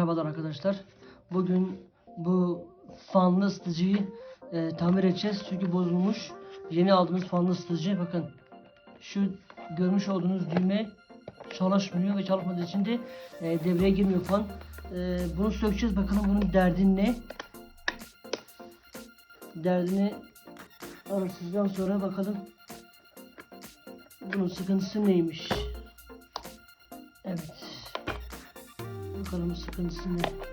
Merhabalar arkadaşlar. Bugün bu fanlı ısıtıcıyı e, tamir edeceğiz. Çünkü bozulmuş. Yeni aldığımız fanlı ısıtıcı. Bakın şu görmüş olduğunuz düğme çalışmıyor ve çalışmadığı için de e, devreye girmiyor fan. E, bunu sökeceğiz. Bakalım bunun derdi ne? Derdini araştırdıktan sonra bakalım bunun sıkıntısı neymiş? Bakalım sıkıntısı ne?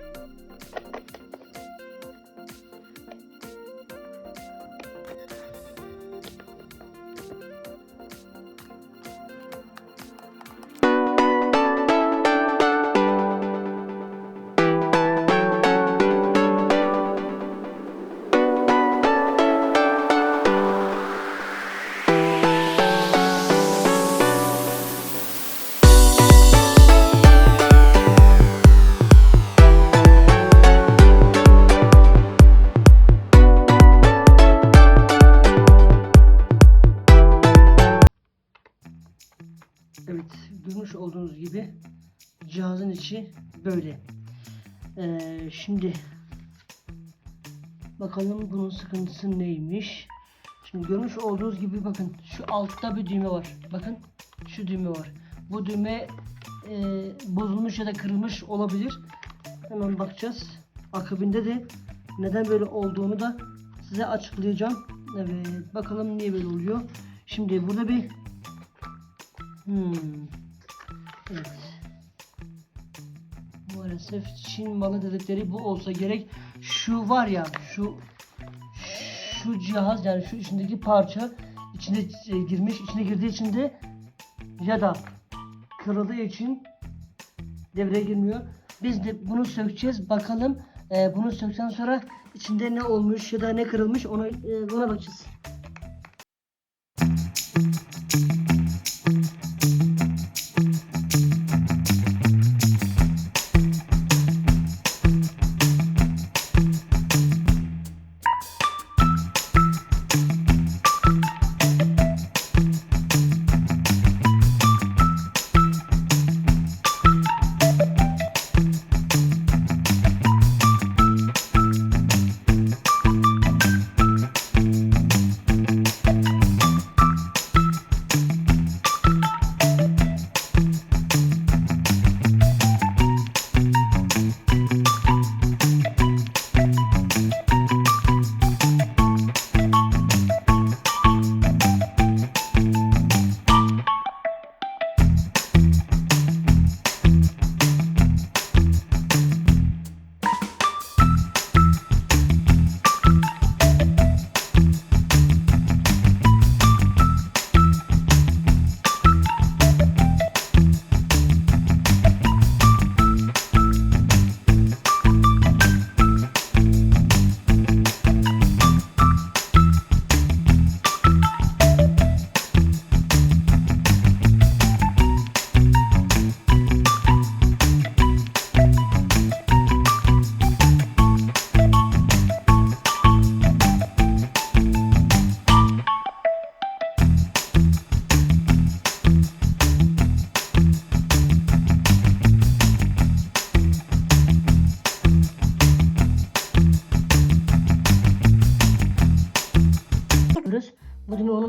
Gibi cihazın içi böyle. Ee, şimdi bakalım bunun sıkıntısı neymiş. Şimdi görmüş olduğunuz gibi bakın şu altta bir düğme var. Bakın şu düğme var. Bu düğme e, bozulmuş ya da kırılmış olabilir. Hemen bakacağız. Akabinde de neden böyle olduğunu da size açıklayacağım. Evet, bakalım niye böyle oluyor. Şimdi burada bir Hmm. Evet. Maalesef Çin malı dedikleri bu olsa gerek. Şu var ya şu şu cihaz yani şu içindeki parça içine e, girmiş içine girdiği için de ya da kırıldığı için devreye girmiyor. Biz de bunu sökeceğiz. Bakalım e, bunu sökten sonra içinde ne olmuş ya da ne kırılmış ona e, ona bakacağız.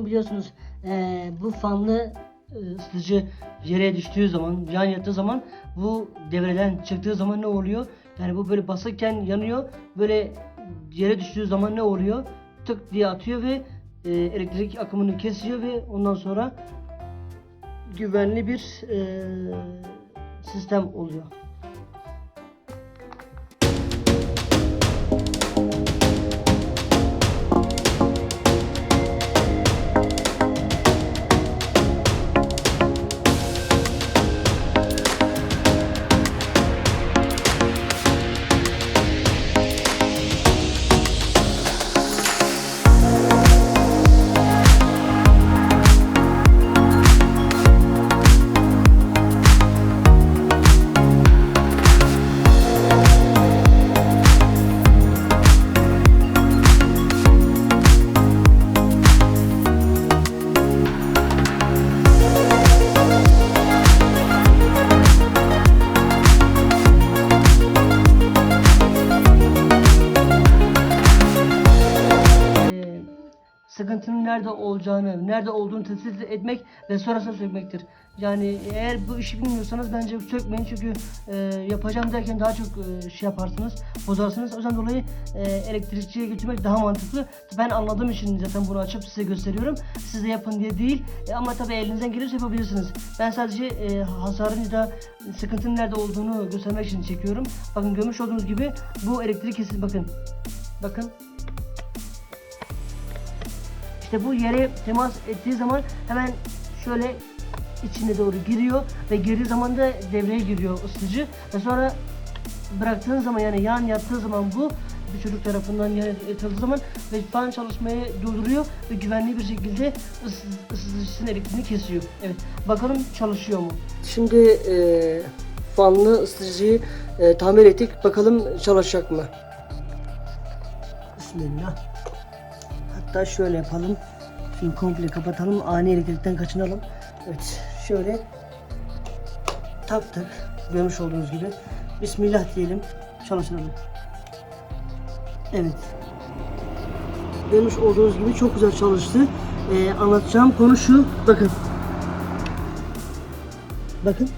Biliyorsunuz eee, bu fanlı eee, ısıtıcı yere düştüğü zaman, yan yattığı zaman bu devreden çıktığı zaman ne oluyor? Yani bu böyle basıkken yanıyor. Böyle yere düştüğü zaman ne oluyor? Tık diye atıyor ve eee, elektrik akımını kesiyor ve ondan sonra güvenli bir eee, sistem oluyor. Sıkıntının nerede olacağını, nerede olduğunu tespit etmek ve sonrasında sökmektir. Yani eğer bu işi bilmiyorsanız bence sökmeyin çünkü e, yapacağım derken daha çok e, şey yaparsınız, bozarsınız. O yüzden dolayı e, elektrikçiye götürmek daha mantıklı. Ben anladığım için zaten bunu açıp size gösteriyorum. Siz de yapın diye değil. E, ama tabii elinizden gelirse yapabilirsiniz. Ben sadece e, hasarın ya da sıkıntının nerede olduğunu göstermek için çekiyorum. Bakın görmüş olduğunuz gibi bu elektrik kesin bakın. Bakın işte bu yere temas ettiği zaman hemen şöyle içine doğru giriyor ve girdiği zaman da devreye giriyor ısıtıcı ve sonra bıraktığın zaman yani yan yattığı zaman bu bir çocuk tarafından yan yatıldığı zaman ve fan çalışmayı durduruyor ve güvenli bir şekilde ısı- ısıtıcısının elektriğini kesiyor. Evet. Bakalım çalışıyor mu? Şimdi e, fanlı ısıtıcıyı e, tamir ettik. Bakalım çalışacak mı? Bismillah. Hatta şöyle yapalım. Şimdi komple kapatalım. Ani elektrikten kaçınalım. Evet. Şöyle taktık. Görmüş olduğunuz gibi. Bismillah diyelim. Çalıştıralım. Evet. Görmüş olduğunuz gibi çok güzel çalıştı. Ee, anlatacağım konu şu. Bakın. Bakın.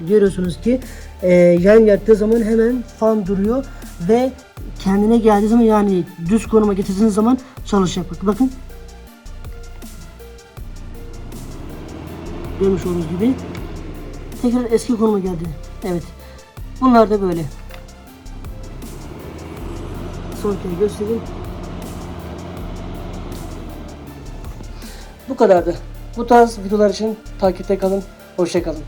Görüyorsunuz ki e, yan yattığı zaman hemen fan duruyor ve kendine geldiği zaman yani düz konuma getirdiğiniz zaman çalışacak. Bakın. bakın. Görmüş olduğunuz gibi tekrar eski konuma geldi. Evet. Bunlar da böyle. Son kere göstereyim. Bu kadardı. Bu tarz videolar için takipte kalın. Hoşça kalın.